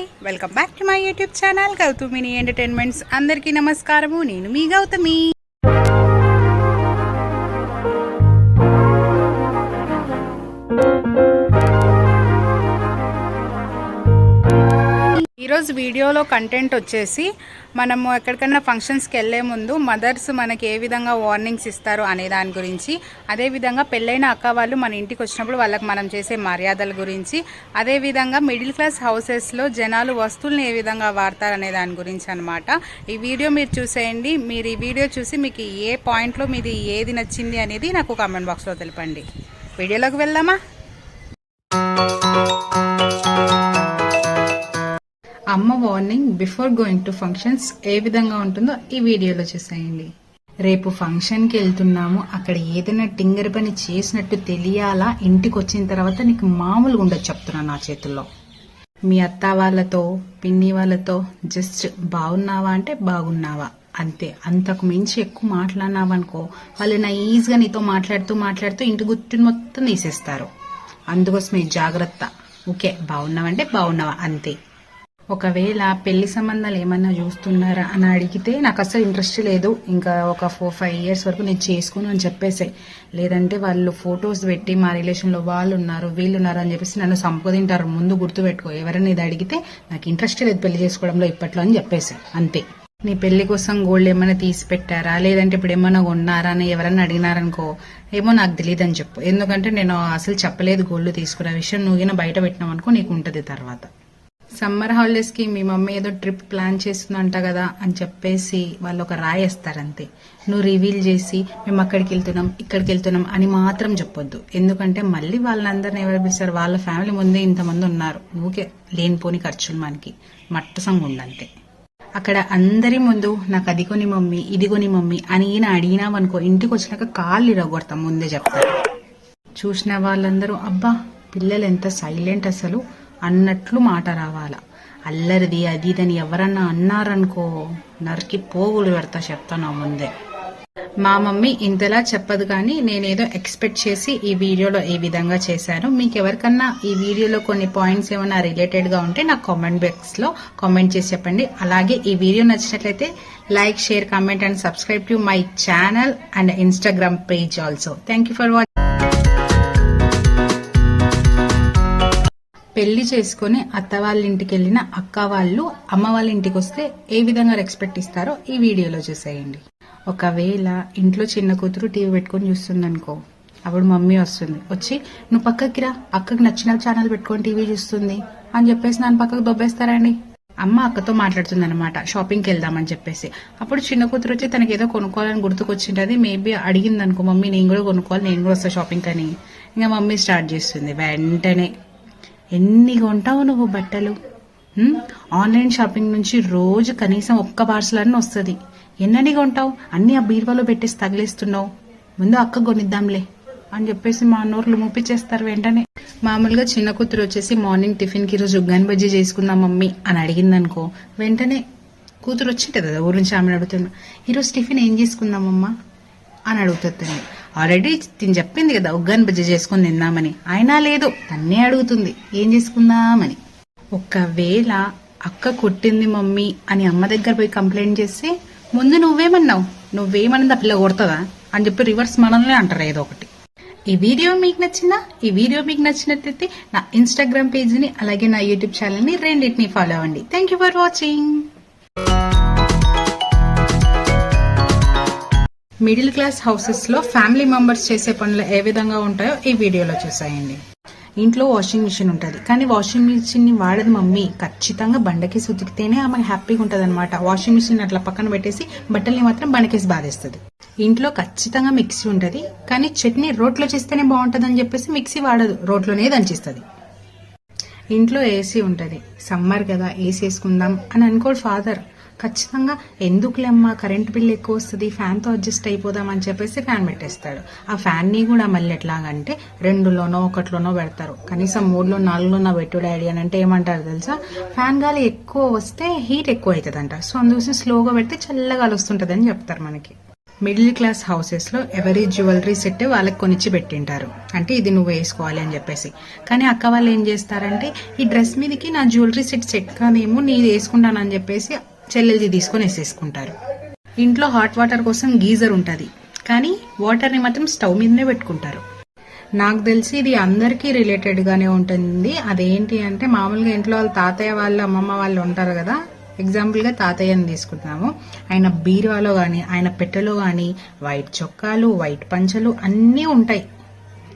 Hi welcome back to my YouTube channel Gauthamini entertainments అందరికీ నమస్కారము. నేను మీ గౌతమి. ఈరోజు వీడియోలో కంటెంట్ వచ్చేసి మనము ఎక్కడికైనా ఫంక్షన్స్కి వెళ్ళే ముందు మదర్స్ మనకి ఏ విధంగా వార్నింగ్స్ ఇస్తారు అనే దాని గురించి అదేవిధంగా పెళ్ళైన అక్క వాళ్ళు మన ఇంటికి వచ్చినప్పుడు వాళ్ళకి మనం చేసే మర్యాదల గురించి అదేవిధంగా మిడిల్ క్లాస్ హౌసెస్లో జనాలు వస్తువులను ఏ విధంగా వాడతారు అనే దాని గురించి అనమాట ఈ వీడియో మీరు చూసేయండి. మీరు ఈ వీడియో చూసి మీకు ఏ పాయింట్లో మీది ఏది నచ్చింది అనేది నాకు కామెంట్ బాక్స్లో తెలపండి. వీడియోలోకి వెళ్దామా? అమ్మ warning before going to functions ఏ విధంగా ఉంటుందో ఈ వీడియోలో చూసేయండి. రేపు ఫంక్షన్కి వెళ్తున్నాము. అక్కడ ఏదైనా టింగర్ పని చేసినట్టు తెలియాలా? ఇంటికి వచ్చిన తర్వాత నీకు మామూలుగా ఉండదు చెప్తున్నా నా చేతుల్లో. మీ అత్త వాళ్ళతో పిన్ని వాళ్ళతో జస్ట్ బాగున్నావా? అంటే బాగున్నావా? అంతే. అంతకు మించి ఎక్కువ మాట్లాడినావనుకో వాళ్ళు నా ఈజీగా నీతో మాట్లాడుతూ మాట్లాడుతూ ఇంటి గుర్తుని మొత్తం తీసేస్తారు. అందుకోసమే జాగ్రత్త. ఓకే బాగున్నావంటే బాగున్నావా? అంతే. ఒకవేళ పెళ్ళి సంబంధాలు ఏమన్నా చూస్తున్నారా అని అడిగితే నాకు అసలు ఇంట్రెస్ట్ లేదు. ఇంకా ఒక ఫోర్ ఫైవ్ ఇయర్స్ వరకు నేను చేసుకోను అని చెప్పేసాయి లేదంటే వాళ్ళు ఫొటోస్ పెట్టి మా రిలేషన్లో వాళ్ళు ఉన్నారు వీళ్ళు ఉన్నారు అని చెప్పేసి నన్ను సంపదింటారు ముందు గుర్తుపెట్టుకో ఎవరైనా ఇది అడిగితే నాకు ఇంట్రెస్ట్ లేదు పెళ్ళి చేసుకోవడంలో ఇప్పట్లో అని చెప్పేసాయి అంతే. నీ పెళ్ళి కోసం గోల్డ్ ఏమైనా తీసి పెట్టారా? లేదంటే ఇప్పుడు ఏమైనా కొన్నారా అని ఎవరైనా అడిగినారనుకో ఏమో నాకు తెలియదు అని చెప్పు. ఎందుకంటే నేను అసలు చెప్పలేదు గోల్డ్ తీసుకున్న విషయం. నువ్వు బయట పెట్టినావు అనుకో నీకు ఉంటుంది తర్వాత. సమ్మర్ హాలిడేస్కి మీ మమ్మీ ఏదో ట్రిప్ ప్లాన్ చేస్తుందంట కదా అని చెప్పేసి వాళ్ళు ఒక రాయేస్తారంతే నువ్వు రివీల్ చేసి మేము అక్కడికి వెళ్తున్నాం ఇక్కడికి వెళ్తున్నాం అని మాత్రం చెప్పొద్దు. ఎందుకంటే మళ్ళీ వాళ్ళందరిని ఎవరు పిలుస్తారు వాళ్ళ ఫ్యామిలీ ముందే ఇంతమంది ఉన్నారు. ఊకే లేనిపోని ఖర్చులు మనకి. మట్టసంగా ఉందంతే. అక్కడ అందరి ముందు నాకు అది కొని మమ్మీ ఇది కొని మమ్మీ అని ఈయన అడిగినావనుకో ఇంటికి వచ్చినాక కాళ్ళు ఇరగొడతాం ముందే చెప్తారు చూసిన వాళ్ళందరూ అబ్బా పిల్లలు ఎంత సైలెంట్ అసలు. అన్నట్లు మాట రావాల. అల్లరిది అది ఇదని ఎవరన్నా అన్నారనుకో నరికి పోగులు పెడతా చెప్తాను ముందే. మా మమ్మీ ఇంతలా చెప్పదు కానీ నేనేదో ఎక్స్పెక్ట్ చేసి ఈ వీడియోలో ఏ విధంగా చేశాను. మీకు ఎవరికన్నా ఈ వీడియోలో కొన్ని పాయింట్స్ ఏమైనా రిలేటెడ్గా ఉంటే నాకు కామెంట్ బాక్స్లో కామెంట్ చేసి చెప్పండి. అలాగే ఈ వీడియో నచ్చినట్లయితే like share comment and subscribe to my channel and Instagram page also thank you for watching పెళ్ళి చేసుకుని అత్త వాళ్ళ ఇంటికి వెళ్ళిన అక్క వాళ్ళు అమ్మ వాళ్ళ ఇంటికి వస్తే ఏ విధంగా రెస్పెక్ట్ ఇస్తారో ఈ వీడియోలో చూసేయండి. ఒకవేళ ఇంట్లో చిన్న కూతురు టీవీ పెట్టుకొని చూస్తుందనుకో అప్పుడు మమ్మీ వస్తుంది వచ్చి నువ్వు పక్కకి రా అక్కకి నచ్చిన ఛానల్ పెట్టుకొని టీవీ చూస్తుంది అని చెప్పేసి నన్ను పక్కకు దొబ్బేస్తారండి. అమ్మ అక్కతో మాట్లాడుతుంది అనమాట షాపింగ్కి వెళ్దామని చెప్పేసి. అప్పుడు చిన్న కూతురు వచ్చి తనకి ఏదో కొనుక్కోవాలని గుర్తుకొచ్చింటది మేబీ అడిగింది అనుకో మమ్మీ నేను కూడా కొనుక్కోవాలి నేను కూడా వస్తా షాపింగ్ అని ఇంకా మమ్మీ స్టార్ట్ చేస్తుంది వెంటనే. ఎన్ని కొంటావు నువ్వు బట్టలు? ఆన్లైన్ షాపింగ్ నుంచి రోజు కనీసం ఒక్క పార్సల్ అన్న వస్తుంది. ఎన్నని కొంటావు? అన్ని ఆ బీరువాలో పెట్టేసి తగిలేస్తున్నావు. ముందు అక్క కొనిద్దాంలే అని చెప్పేసి మా నోర్లు మూపించేస్తారు వెంటనే. మామూలుగా చిన్న కూతురు వచ్చేసి మార్నింగ్ టిఫిన్కి ఈరోజు ఉగ్గాని బజ్జీ చేసుకుందాం మమ్మీ అని అడిగిందనుకో వెంటనే కూతురు వచ్చింటుంది కదా ఊరి నుంచి ఆమెను అడుగుతున్నా. ఈరోజు టిఫిన్ ఏం చేసుకుందామమ్మా? అని అడుగుతుంది ఆల్రెడీ తిని చెప్పింది కదా ఉగ్గాని బజ్జ చేసుకుని తిందామని. అయినా లేదు తన్నే అడుగుతుంది ఏం చేసుకుందామని. ఒకవేళ అక్క కొట్టింది మమ్మీ అని అమ్మ దగ్గర పోయి కంప్లైంట్ చేస్తే ముందు నువ్వేమన్నావు? నువ్వేమన్నది ఆ పిల్ల కొడుతుందా అని చెప్పి రివర్స్ మనల్ని అంటారు ఏదో ఒకటి. ఈ వీడియో మీకు నచ్చిందా? ఈ వీడియో మీకు నచ్చినట్లయితే నా ఇన్స్టాగ్రామ్ పేజ్ని అలాగే నా యూట్యూబ్ ఛానల్ని రెండింటిని ఫాలో అవ్వండి. Thank you for watching middle class హౌసెస్లో family members చేసే పనులు ఏ విధంగా ఉంటాయో ఈ వీడియోలో చూసాయండి. ఇంట్లో వాషింగ్ మిషన్ ఉంటుంది. కానీ వాషింగ్ మిషన్ని వాడదు మమ్మీ. ఖచ్చితంగా బండకేసి ఉతికితేనే ఆమె హ్యాపీగా ఉంటుంది అనమాట వాషింగ్ మిషన్ అట్లా పక్కన పెట్టేసి బట్టల్ని మాత్రం బండకేసి బాధేస్తుంది ఇంట్లో ఖచ్చితంగా మిక్సీ ఉంటుంది. కానీ చట్నీ రోట్లో చేస్తేనే బాగుంటుంది అని చెప్పేసి మిక్సీ వాడదు. రోట్లోనే దంచేస్తుంది. ఇంట్లో ఏసీ ఉంటుంది. సమ్మర్ కదా ఏసీ వేసుకుందాం అని అనుకోడు ఫాదర్. ఖచ్చితంగా ఎందుకులేమ్మా కరెంట్ బిల్ ఎక్కువ వస్తుంది ఫ్యాన్తో అడ్జస్ట్ అయిపోదాం అని చెప్పేసి ఫ్యాన్ పెట్టేస్తాడు. ఆ ఫ్యాన్ని కూడా మళ్ళీ ఎట్లాగంటే రెండులోనో ఒకటిలోనో పెడతారు. కనీసం మూడులో నాలుగులోనో పెట్టు డాడీ అని అంటే ఏమంటారు తెలుసా? ఫ్యాన్ గాలి ఎక్కువ వస్తే హీట్ ఎక్కువ అవుతుందంట సో అందుకోసం స్లోగా పెడితే చల్లగాలి వస్తుంటుంది అని చెప్తారు మనకి. మిడిల్ క్లాస్ హౌసెస్లో ఎవరి జ్యువెలరీ సెట్ వాళ్ళకి కొనిచ్చి పెట్టింటారు. అంటే ఇది నువ్వు వేసుకోవాలి అని చెప్పేసి. కానీ అక్క వాళ్ళు ఏం చేస్తారంటే ఈ డ్రెస్ మీదకి నా జ్యువెలరీ సెట్ సెట్ కాదేమో నీది వేసుకుంటానని చెప్పేసి చెల్లెలది తీసుకొని వేసేసుకుంటారు. ఇంట్లో హాట్ వాటర్ కోసం గీజర్ ఉంటుంది. కానీ వాటర్ని మాత్రం స్టవ్ మీదనే పెట్టుకుంటారు. నాకు తెలిసి ఇది అందరికీ రిలేటెడ్గానే ఉంటుంది. అదేంటి అంటే మామూలుగా ఇంట్లో వాళ్ళ తాతయ్య వాళ్ళు అమ్మమ్మ వాళ్ళు ఉంటారు కదా. ఎగ్జాంపుల్గా తాతయ్యని తీసుకుంటున్నాము. ఆయన బీరువాలో కానీ ఆయన పెట్టెలో కానీ వైట్ చొక్కాలు వైట్ పంచలు అన్నీ ఉంటాయి.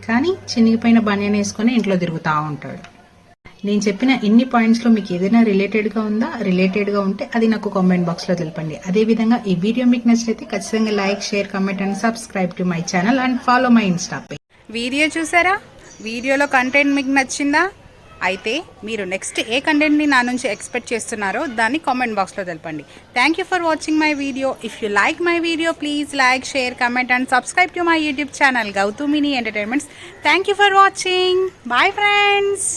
కానీ చినిగిపోయిన బనియన్ వేసుకొని ఇంట్లో తిరుగుతూ ఉంటాడు. నేను చెప్పిన ఇన్ని పాయింట్స్లో మీకు ఏదైనా రిలేటెడ్గా ఉందా? రిలేటెడ్గా ఉంటే అది నాకు కామెంట్ బాక్స్లో తెలపండి. అదే విధంగా ఈ వీడియో మీకు నచ్చితే ఖచ్చితంగా like share comment and subscribe to my channel and follow my Insta page video చూసారా? వీడియోలో కంటెంట్ మీకు నచ్చిందా? అయితే మీరు నెక్స్ట్ ఏ కంటెంట్ని నా నుంచి ఎక్స్పెక్ట్ చేస్తున్నారో దాన్ని కామెంట్ బాక్స్లో తెలపండి. Thank you for watching my video if you like my video please like share comment and subscribe to my YouTube channel Gauthamini entertainments thank you for watching bye friends